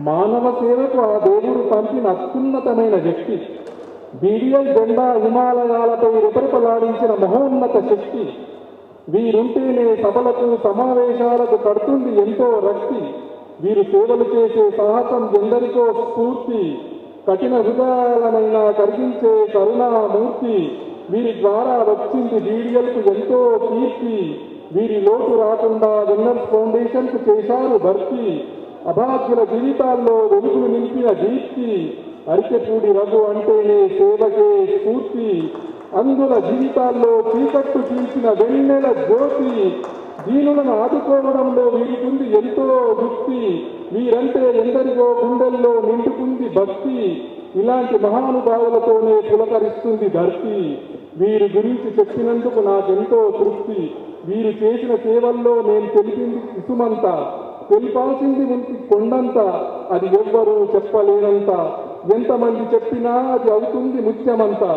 మానవ సేవకు ఆ దేవుడు పంపిన అత్యున్నతమైన వ్యక్తి బీడిఐ జెండా హిమాలయాలపై రెపరెపలాడించిన మహోన్నత శక్తి. వీరుంటేనే సభలకు సమావేశాలకు కడుతుంది ఎంతో రక్తి. వీరు సేవలు చేసే సాహసం ఎందరికో స్ఫూర్తి. కఠిన హృదయాలనైనా కరిగించే కరుణామూర్తి. వీరి ద్వారా వచ్చింది బీడియల్కు ఎంతో కీర్తి. వీరి లోటు రాకుండా విన్నర్స్ ఫౌండేషన్కు చేశారు భర్తీ. అభాగ్యుల జీవితాల్లో వెలుగులు నింపిన దీప్తి అరికెపూడి రఘు అంటేనే సేవకే స్ఫూర్తి. అందుల జీవితాల్లో చీకట్టు తీసిన వెన్నెల జ్యోతి దీనులను ఆదుకోవడంలో వీరికుంది ఎంతో వృత్తి వీరంటే ఎందరిగో గుండెల్లో నిండుకుంది భక్తి. ఇలాంటి మహానుభావులతోనే పులకరిస్తుంది ధర్తి. వీరి గురించి చెప్పినందుకు నాకెంతో తృప్తి. వీరు చేసిన సేవల్లో నేను తెలిపింది ఇసుమంత తెలిపాల్సింది ఉంది కొండంత అది ఎవ్వరూ చెప్పలేనంత. ఎంతమంది చెప్పినా అది అవుతుంది ముత్యమంతా.